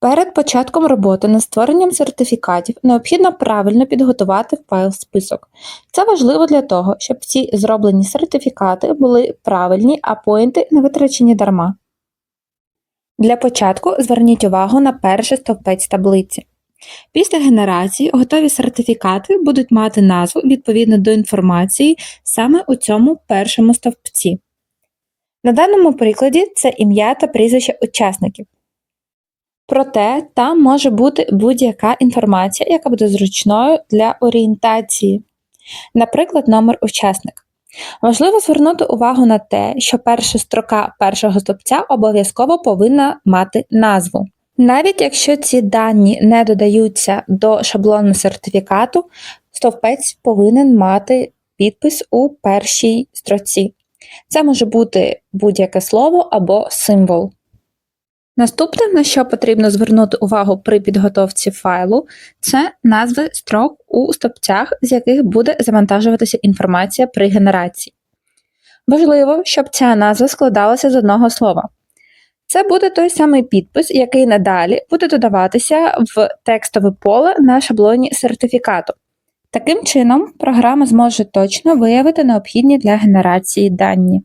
Перед початком роботи над створенням сертифікатів необхідно правильно підготувати файл-список. Це важливо для того, щоб всі зроблені сертифікати були правильні, а поінти не витрачені дарма. Для початку зверніть увагу на перший стовпець таблиці. Після генерації готові сертифікати будуть мати назву відповідно до інформації саме у цьому першому стовпці. На даному прикладі це ім'я та прізвище учасників. Проте там може бути будь-яка інформація, яка буде зручною для орієнтації, наприклад, номер учасника. Важливо звернути увагу на те, що перша строка першого стовпця обов'язково повинна мати назву. Навіть якщо ці дані не додаються до шаблону сертифікату, стовпець повинен мати підпис у першій строці. Це може бути будь-яке слово або символ. Наступне, на що потрібно звернути увагу при підготовці файлу, це назви строк у стопцях, з яких буде завантажуватися інформація при генерації. Важливо, щоб ця назва складалася з одного слова. Це буде той самий підпис, який надалі буде додаватися в текстове поле на шаблоні сертифікату. Таким чином, програма зможе точно виявити необхідні для генерації дані.